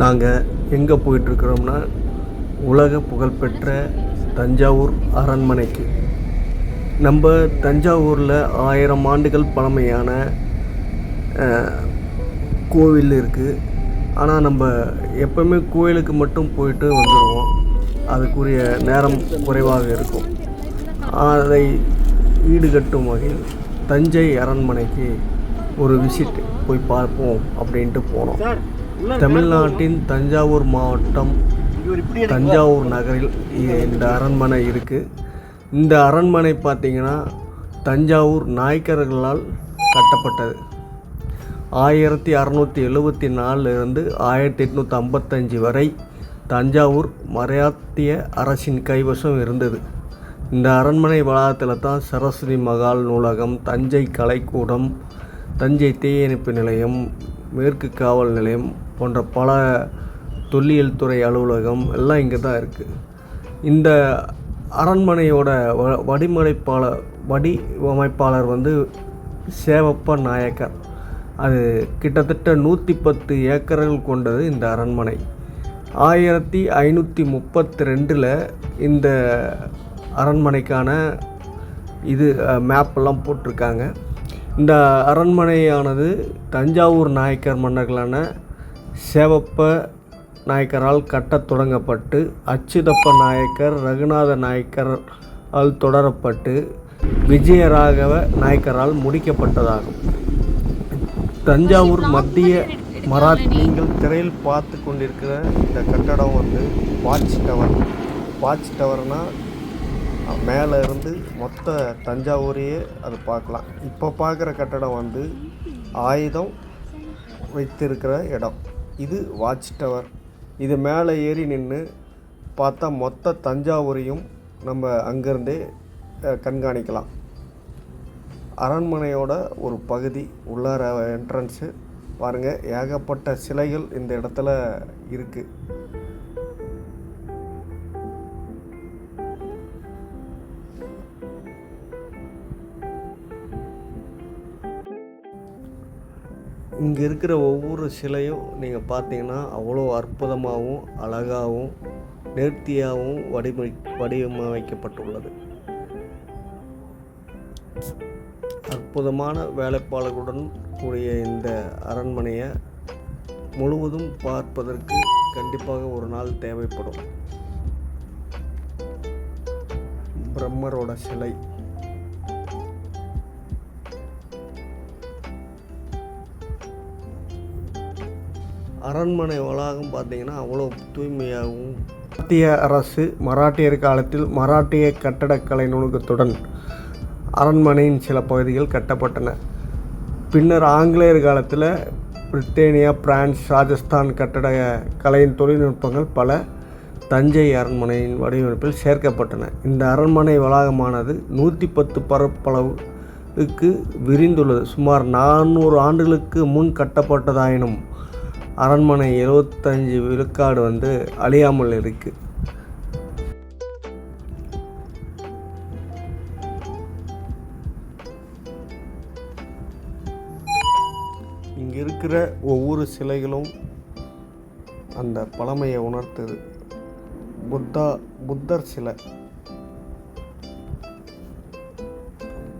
நாங்கள் எங்கே போயிட்டுருக்குறோம்னா உலக புகழ்பெற்ற தஞ்சாவூர் அரண்மனைக்கு. நம்ம தஞ்சாவூரில் ஆயிரம் ஆண்டுகள் பழமையான கோவில் இருக்குது ஆனால் நம்ம எப்பவுமே கோயிலுக்கு மட்டும் போயிட்டு வந்துடுவோம் அதுக்குரிய நேரம் குறைவாக இருக்கும். அதை ஈடுகட்டும் வகையில் தஞ்சை அரண்மனைக்கு ஒரு விசிட் போய் பார்ப்போம் அப்படின்ட்டு போனோம். தமிழ்நாட்டின் தஞ்சாவூர் மாவட்டம் தஞ்சாவூர் நகரில் இந்த அரண்மனை இருக்குது இந்த அரண்மனை பார்த்திங்கன்னா தஞ்சாவூர் நாயக்கர்களால் கட்டப்பட்டது. ஆயிரத்தி அறநூற்றி எழுபத்தி நாலுலேருந்து ஆயிரத்தி எட்நூற்றி ஐம்பத்தஞ்சு வரை தஞ்சாவூர் மராத்திய அரசின் கைவசம் இருந்தது. இந்த அரண்மனை வளாகத்தில் தான் சரஸ்வதி மகால் நூலகம் தஞ்சை கலைக்கூடம் தஞ்சை தீயணைப்பு நிலையம் மேற்கு காவல் நிலையம் போன்ற பல தொல்லியல் துறை அலுவலகம் எல்லாம் இங்கே தான் இருக்குது இந்த அரண்மனையோட வ வடிமடைப்பாளர் வடிவமைப்பாளர் வந்து சேவப்ப நாயக்கர். அது கிட்டத்தட்ட நூற்றி பத்து ஏக்கர்கள் கொண்டது இந்த அரண்மனை. ஆயிரத்தி ஐநூற்றி முப்பத்தி ரெண்டில் இந்த அரண்மனைக்கான இது மேப்பெல்லாம் போட்டிருக்காங்க. இந்த அரண்மனையானது தஞ்சாவூர் நாயக்கர் மன்னர்களான சேவப்ப நாயக்கரால் கட்டத் தொடங்கப்பட்டு அச்சுதப்ப நாயக்கர் ரகுநாத நாயக்கர் ஆல் தொடரப்பட்டு விஜயராகவ நாயக்கரால் முடிக்கப்பட்டதாகும். தஞ்சாவூர் மத்திய மராத் நீங்கள் திரையில் பார்த்து கொண்டிருக்கிற இந்த கட்டடம் வந்து வாட்ச் டவர். வாட்ச் டவர்னால் மேலே இருந்து மொத்த தஞ்சாவூரையே அது பார்க்கலாம். இப்போ பார்க்குற கட்டடம் வந்து ஆயுதம் வைத்திருக்கிற இடம். இது வாட்ச் டவர் இது மேலே ஏறி நின்று பார்த்தா மொத்த தஞ்சாவூரையும் நம்ம அங்கேருந்தே கண்காணிக்கலாம். அரண்மனையோட ஒரு பகுதி உள்ளார என்ட்ரன்ஸு பாருங்கள் ஏகப்பட்ட சிலைகள் இந்த இடத்துல இருக்குது இங்கே இருக்கிற ஒவ்வொரு சிலையும் நீங்கள் பார்த்தீங்கன்னா அவ்வளோ அற்புதமாகவும் அழகாகவும் நேர்த்தியாகவும் வடிவமை வடிவமைக்கப்பட்டுள்ளது. அற்புதமான வேலைப்பாளர்களுடன் கூடிய இந்த அரண்மனையை முழுவதும் பார்ப்பதற்கு கண்டிப்பாக ஒரு நாள் தேவைப்படும். பிரம்மரோட சிலை. அரண்மனை வளாகம் பார்த்தீங்கன்னா அவ்வளோ தூய்மையாகவும் மத்திய அரசு மராட்டியர் காலத்தில் மராட்டிய கட்டடக்கலை நுணுக்கத்துடன் அரண்மனையின் சில பகுதிகள் கட்டப்பட்டன. பின்னர் ஆங்கிலேயர் காலத்தில் பிரிட்டேனியா பிரான்ஸ் ராஜஸ்தான் கட்டட கலையின் தொழில்நுட்பங்கள் பல தஞ்சை அரண்மனையின் வடிவமைப்பில் சேர்க்கப்பட்டன. இந்த அரண்மனை வளாகமானது நூற்றி பத்து பரப்பளவுக்கு விரிந்துள்ளது. சுமார் நானூறு ஆண்டுகளுக்கு முன் கட்டப்பட்டதாயினும் அரண்மனை எழுபத்தஞ்சு விழுக்காடு வந்து அழியாமல் இருக்குது இங்கே இருக்கிற ஒவ்வொரு சிலைகளும் அந்த பழமையை உணர்த்துது. புத்தா புத்தர் சிலை.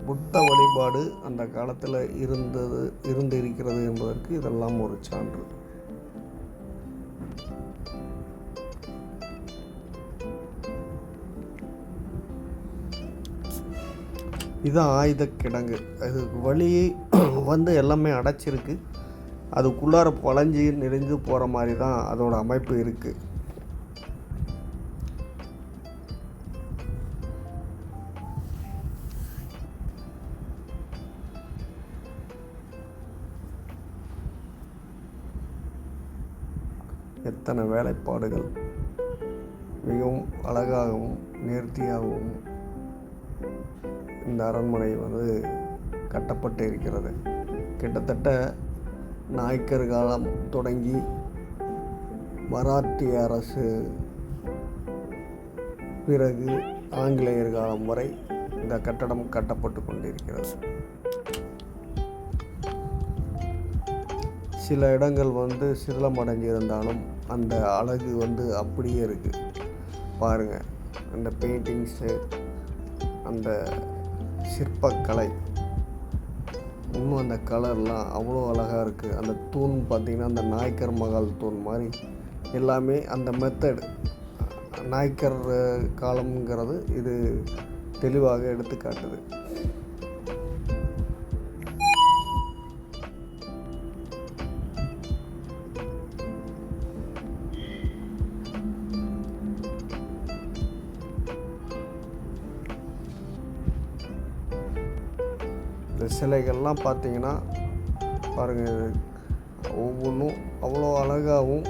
புத்த வழிபாடு அந்த காலத்தில் இருந்தது இருந்து இருக்கிறது என்பதற்கு இதெல்லாம் ஒரு சான்று. இதுதான் ஆயுத கிடங்கு அது வழி வந்து எல்லாமே அடைச்சிருக்கு. அதுக்குள்ளார பழஞ்சி நெறிஞ்சு போகிற மாதிரி தான் அதோட அமைப்பு இருக்குது எத்தனை வேலைப்பாடுகள்? மிகவும் அழகாகவும் நேர்த்தியாகவும் இந்த அரண்மனை வந்து கட்டப்பட்டு இருக்கிறது. கிட்டத்தட்ட நாயக்கர் காலம் தொடங்கி மராட்டிய அரசு பிறகு ஆங்கிலேயர் காலம் வரை இந்த கட்டடம் கட்டப்பட்டு கொண்டிருக்கிறது. சில இடங்கள் வந்து சிதிலமடைஞ்சிருந்தாலும் அந்த அழகு வந்து அப்படியே இருக்குது பாருங்கள் அந்த பெயிண்டிங்ஸு அந்த சிற்பக்கலை. இன்னும் அந்த கலர்லாம் அவ்வளோ அழகாக இருக்குது அந்த தூண் பார்த்திங்கன்னா அந்த நாய்க்கர் மகால் தூண் மாதிரி எல்லாமே அந்த மெத்தடு நாய்க்கர் காலம்ங்கிறது இது தெளிவாக எடுத்து காட்டுது சிலைகள்லாம் பார்த்தீங்கன்னா பாருங்கள் ஒவ்வொன்றும் அவ்வளோ அழகாகவும்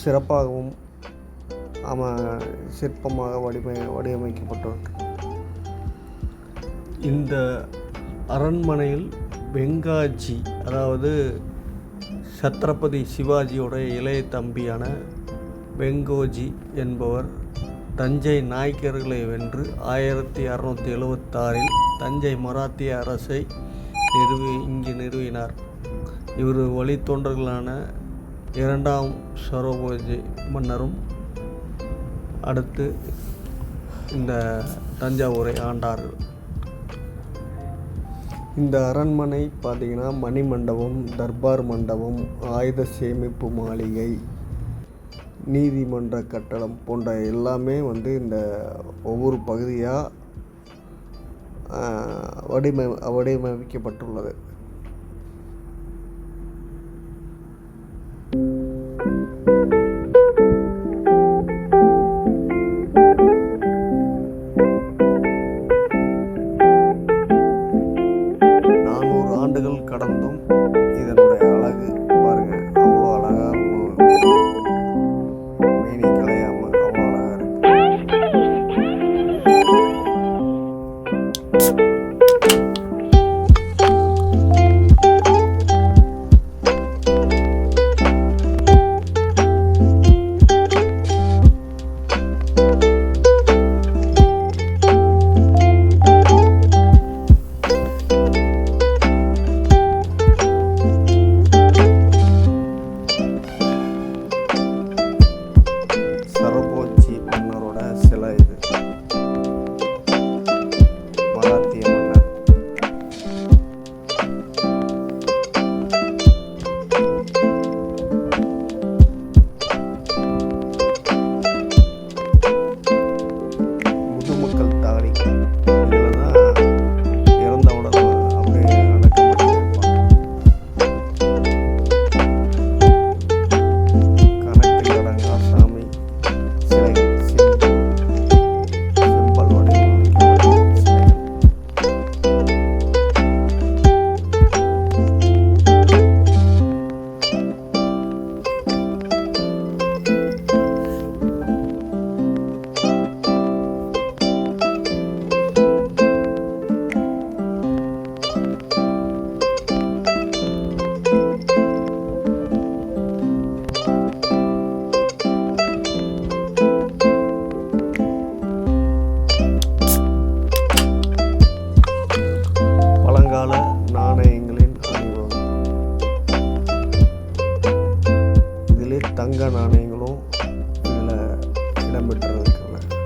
சிறப்பாகவும் ஆமாம் சிற்பமாக வடிவமை வடிவமைக்கப்பட்டிருக்கு. இந்த அரண்மனையில் வெங்காஜி அதாவது சத்ரபதி சிவாஜியோட இளைய தம்பியான வெங்கோஜி என்பவர் தஞ்சை நாயக்கர்களை வென்று ஆயிரத்தி அறநூற்றி எழுவத்தாறில் தஞ்சை மராத்திய அரசை நிறுவி இங்கு நிறுவினார். இவர் வழித்தோன்றர்களான இரண்டாம் சரோபோஜி மன்னரும் அடுத்து இந்த தஞ்சாவூரை ஆண்டார்கள். இந்த அரண்மனை பார்த்திங்கன்னா மணிமண்டபம் தர்பார் மண்டபம் ஆயுத சேமிப்பு மாளிகை நீதிமன்ற கட்டடம் போன்ற எல்லாமே வந்து இந்த ஒவ்வொரு பகுதியாக வடிவமை வடிவமைக்கப்பட்டுள்ளது. இடம்பெற்றிருக்கிறது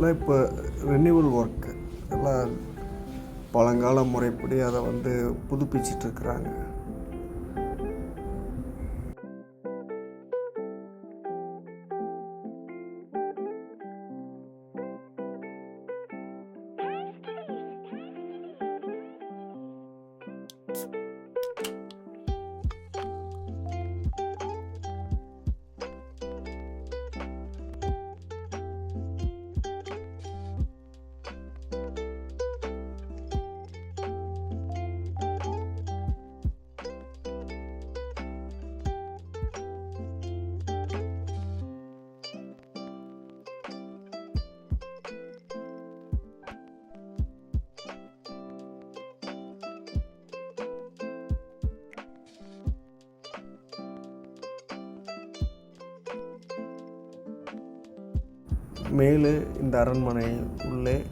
எல்லாம் இப்போ ரெனியூவல் ஒர்க்கு எல்லாம் பழங்கால முறைப்படி அதை வந்து புதுப்பிச்சிட்டு மேலே இந்த அரண்மனை உள்ளே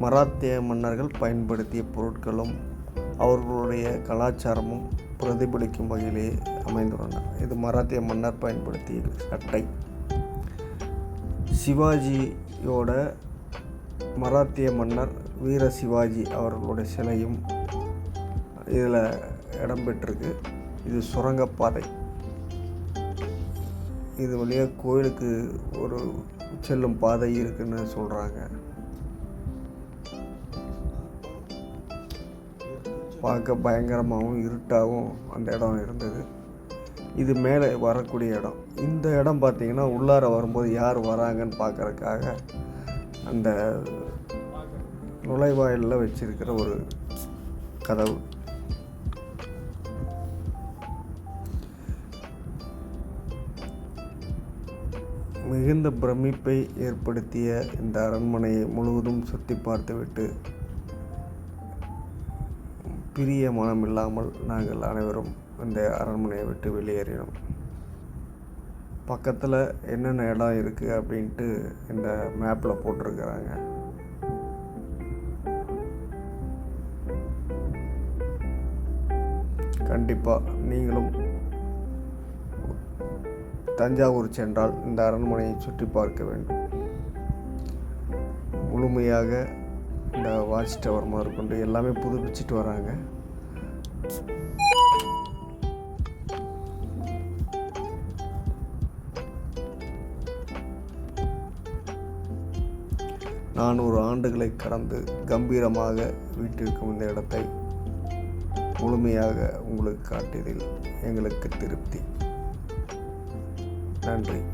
மராத்திய மன்னர்கள் பயன்படுத்திய பொருட்களும் அவர்களுடைய கலாச்சாரமும் பிரதிபலிக்கும் வகையிலே அமைந்துள்ளன. இது மராத்திய மன்னர் பயன்படுத்திய சட்டை சிவாஜியோட மராத்திய மன்னர் வீர சிவாஜி அவர்களுடைய சிலையும் இதில் இடம்பெற்றிருக்கு இது சுரங்கப்பாதை. இது வழியாக கோயிலுக்கு ஒரு செல்லும் பாதை இருக்குன்னு சொல்கிறாங்க பார்க்க பயங்கரமாகவும் இருட்டாகவும் அந்த இடம் இருந்தது. இது மேலே வரக்கூடிய இடம். இந்த இடம் பார்த்திங்கன்னா உள்ளார வரும்போது யார் வராங்கன்னு பார்க்குறக்காக அந்த நுழைவாயிலில் வச்சிருக்கிற ஒரு கதவு. மிகுந்த பிரமிப்பை ஏற்படுத்திய இந்த அரண்மனையை முழுவதும் சுற்றி பார்த்துவிட்டு பிரிய மனம் இல்லாமல் நாங்கள் அனைவரும் இந்த அரண்மனையை விட்டு வெளியேறினோம். பக்கத்தில் என்னென்ன இடம் இருக்குது அப்படின்ட்டு இந்த மேப்பில் போட்டிருக்கிறாங்க. கண்டிப்பாக நீங்களும் தஞ்சாவூர் சென்றால் இந்த அரண்மனையை சுற்றி பார்க்க வேண்டும். முழுமையாக இந்த வாட்ச் டவர் முதற்கொண்டு எல்லாமே புதுப்பிச்சிட்டு வராங்க. நானூறு ஆண்டுகளை கடந்து கம்பீரமாக வீட்டிற்கும் இந்த இடத்தை முழுமையாக உங்களுக்கு காட்டியதில் எங்களுக்கு திருப்தி. நன்றி.